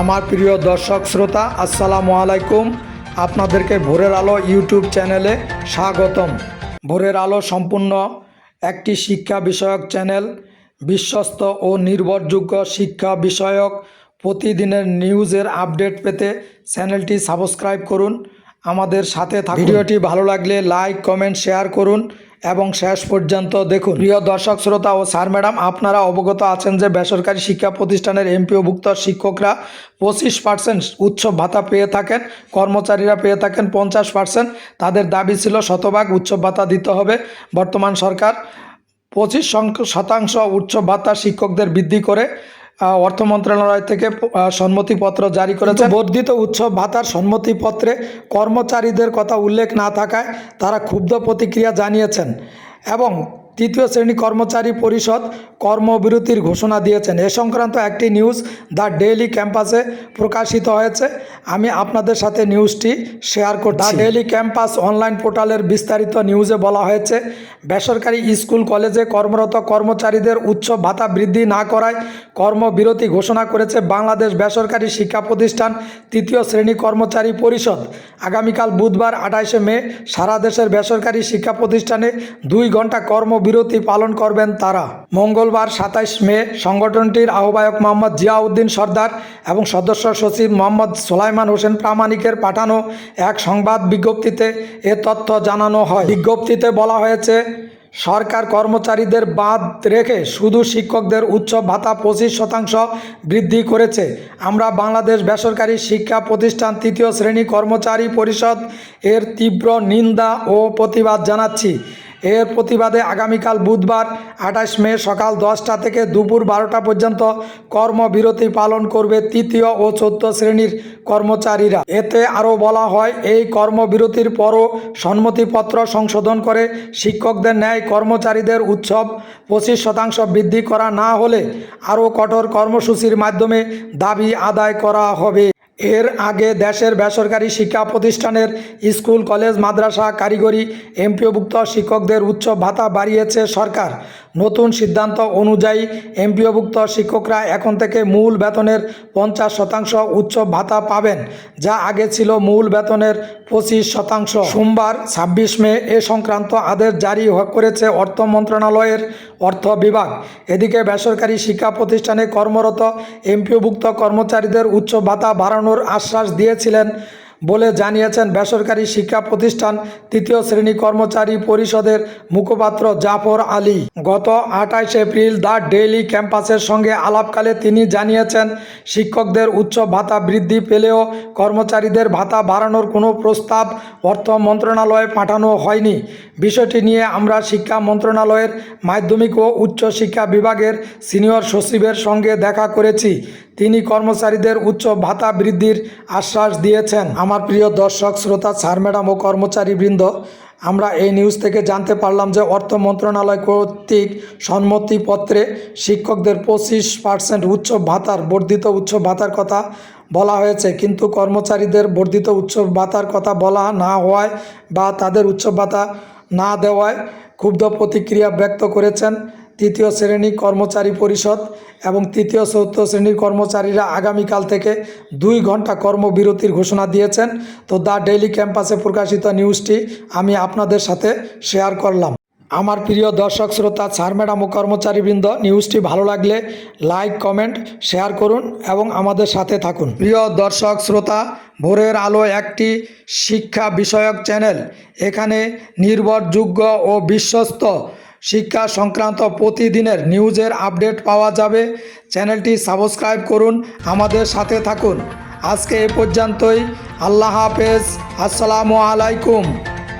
আমার প্রিয় দর্শক শ্রোতা, আসসালামু আলাইকুম। আপনাদেরকে ভোরের আলো ইউটিউব চ্যানেলে স্বাগতম। ভোরের আলো সম্পূর্ণ একটি শিক্ষা বিষয়ক চ্যানেল, বিশ্বস্ত ও নির্ভরযোগ্য শিক্ষা বিষয়ক প্রতিদিনের নিউজের আপডেট পেতে চ্যানেলটি সাবস্ক্রাইব করুন। আমাদের সাথে ভিডিওটি ভালো লাগলে লাইক, কমেন্ট, শেয়ার করুন। এবং শেষ পর্যন্ত দেখুন। প্রিয় দর্শক, শ্রোতা ও স্যার ম্যাডাম, আপনারা অবগত আছেন যে বেসরকারি শিক্ষা প্রতিষ্ঠানের এমপিওভুক্ত শিক্ষকরা পঁচিশ পার্সেন্ট উৎসব ভাতা পেয়ে থাকেন, কর্মচারীরা পেয়ে থাকেন পঞ্চাশ পার্সেন্ট। তাদের দাবি ছিল শতভাগ উৎসব ভাতা দিতে হবে। বর্তমান সরকার পঁচিশ শতাংশ উৎসব ভাতা শিক্ষকদের বৃদ্ধি করে অর্থ মন্ত্রণালয় থেকে সম্মতিপত্র জারি করেছে বর্ধিত উৎসব ভাতার সম্মতিপত্রে কর্মচারীদের কথা উল্লেখ না থাকায় তারা ক্ষুব্ধ প্রতিক্রিয়া জানিয়েছেন এবং তৃতীয় শ্রেণি কর্মচারী পরিষদ কর্মবিরতির ঘোষণা দিয়েছেন। এ সংক্রান্ত একটি নিউজ দ্য ডেইলি ক্যাম্পাসে প্রকাশিত হয়েছে। আমি আপনাদের সাথে নিউজটি শেয়ার করছি। দ্য ডেইলি ক্যাম্পাস অনলাইন পোর্টালের বিস্তারিত নিউজে বলা হয়েছে বেসরকারি স্কুল কলেজে কর্মরত কর্মচারীদের উচ্চ ভাতা বৃদ্ধি না করায় কর্মবিরতি ঘোষণা করেছে বাংলাদেশ বেসরকারি শিক্ষা প্রতিষ্ঠান তৃতীয় শ্রেণি কর্মচারী পরিষদ। আগামীকাল বুধবার আঠাইশে মে সারা দেশের বেসরকারি শিক্ষা প্রতিষ্ঠানে দুই ঘণ্টা কর্মবিরতি পালন করবেন তারা। মঙ্গলবার সাতাইশ মে সংগঠনটির আহ্বায়ক মোহাম্মদ জিয়াউদ্দিন সর্দার এবং সদস্য সচিব মোহাম্মদ সোলাইমান হোসেন প্রামাণিকের পাঠানো এক সংবাদ বিজ্ঞপ্তিতে এ তথ্য জানানো হয়। বিজ্ঞপ্তিতে বলা হয়েছে, সরকার কর্মচারীদের বাদ রেখে শুধু শিক্ষকদের উচ্চ ভাতা পঁচিশ শতাংশ বৃদ্ধি করেছে। আমরা বাংলাদেশ বেসরকারি শিক্ষা প্রতিষ্ঠান তৃতীয় শ্রেণি কর্মচারী পরিষদ এর তীব্র নিন্দা ও প্রতিবাদ জানাচ্ছি। এর প্রতিবাদে আগামীকাল বুধবার আঠাশ মে সকাল দশটা থেকে দুপুর বারোটা পর্যন্ত কর্মবিরতি পালন করবে তৃতীয় ও চতুর্থ শ্রেণির কর্মচারীরা। এতে আরও বলা হয়, এই কর্মবিরতির পরও সম্মতিপত্র সংশোধন করে শিক্ষকদের ন্যায় কর্মচারীদের উৎসব পঁচিশ শতাংশ বৃদ্ধি করা না হলে আরও কঠোর কর্মসূচির মাধ্যমে দাবি আদায় করা হবে। এর আগে দেশের বেসরকারি শিক্ষা প্রতিষ্ঠানের স্কুল, কলেজ, মাদ্রাসা, কারিগরি, এমপিওভুক্ত শিক্ষকদের উচ্চ ভাতা বাড়িয়েছে সরকার। নতুন সিদ্ধান্ত অনুযায়ী এমপিওভুক্ত শিক্ষকরা এখন থেকে মূল বেতনের পঞ্চাশ শতাংশ উৎসব ভাতা পাবেন, যা আগে ছিল মূল বেতনের পঁচিশ শতাংশ। সোমবার ছাব্বিশ মে এ সংক্রান্ত আদেশ জারি করেছে অর্থ মন্ত্রণালয়ের অর্থ বিভাগ। এদিকে বেসরকারি শিক্ষা প্রতিষ্ঠানে কর্মরত এমপিওভুক্ত কর্মচারীদের উচ্চ ভাতা বাড়ানোর আশ্বাস দিয়েছিলেন বলে জানিয়েছেন বেসরকারি শিক্ষা প্রতিষ্ঠান তৃতীয় শ্রেণি কর্মচারী পরিষদের মুখপাত্র জাফর আলী। গত আঠাইশ এপ্রিল দ্য ডেইলি ক্যাম্পাসের সঙ্গে আলাপকালে তিনি জানিয়েছেন, শিক্ষকদের উচ্চ ভাতা বৃদ্ধি পেলেও কর্মচারীদের ভাতা বাড়ানোর কোনো প্রস্তাব অর্থ মন্ত্রণালয়ে পাঠানো হয়নি। বিষয়টি নিয়ে আমরা শিক্ষা মন্ত্রণালয়ের মাধ্যমিক ও উচ্চ শিক্ষা বিভাগের সিনিয়র সচিবের সঙ্গে দেখা করেছি। তিনি কর্মচারীদের উচ্চ ভাতা বৃদ্ধির আশ্বাস দিয়েছেন। আমার প্রিয় দর্শক, শ্রোতা, স্যার, ম্যাডাম ও কর্মচারীবৃন্দ আমরা এই নিউজ থেকে জানতে পারলাম যে অর্থ মন্ত্রণালয় কর্তৃক সম্মতিপত্রে শিক্ষকদের পঁচিশ পার্সেন্ট উচ্চ ভাতার, বর্ধিত উচ্চ ভাতার কথা বলা হয়েছে। কিন্তু কর্মচারীদের বর্ধিত উচ্চ ভাতার কথা বলা না হওয়ায় বা তাদের উচ্চ ভাতা না দেওয়ায় ক্ষুব্ধ প্রতিক্রিয়া ব্যক্ত করেছেন তৃতীয় শ্রেণি কর্মচারী পরিষদ এবং তৃতীয় চতুর্থ শ্রেণির কর্মচারীরা আগামীকাল থেকে দুই ঘণ্টা কর্মবিরতির ঘোষণা দিয়েছেন। তো দ্য ডেইলি ক্যাম্পাসে প্রকাশিত নিউজটি আমি আপনাদের সাথে শেয়ার করলাম। আমার প্রিয় দর্শক শ্রোতা, স্যার, ম্যাডাম ও কর্মচারীবৃন্দ, নিউজটি ভালো লাগলে লাইক, কমেন্ট, শেয়ার করুন এবং আমাদের সাথে থাকুন। প্রিয় দর্শক শ্রোতা, ভোরের আলো একটি শিক্ষা বিষয়ক চ্যানেল। এখানে নির্ভরযোগ্য ও বিশ্বস্ত শিক্ষা সংক্রান্ত প্রতিদিনের নিউজের আপডেট পাওয়া যাবে। চ্যানেলটি সাবস্ক্রাইব করুন, আমাদের সাথে থাকুন। আজকে এ পর্যন্তই। আল্লাহ হাফেজ। আসসালামু আলাইকুম।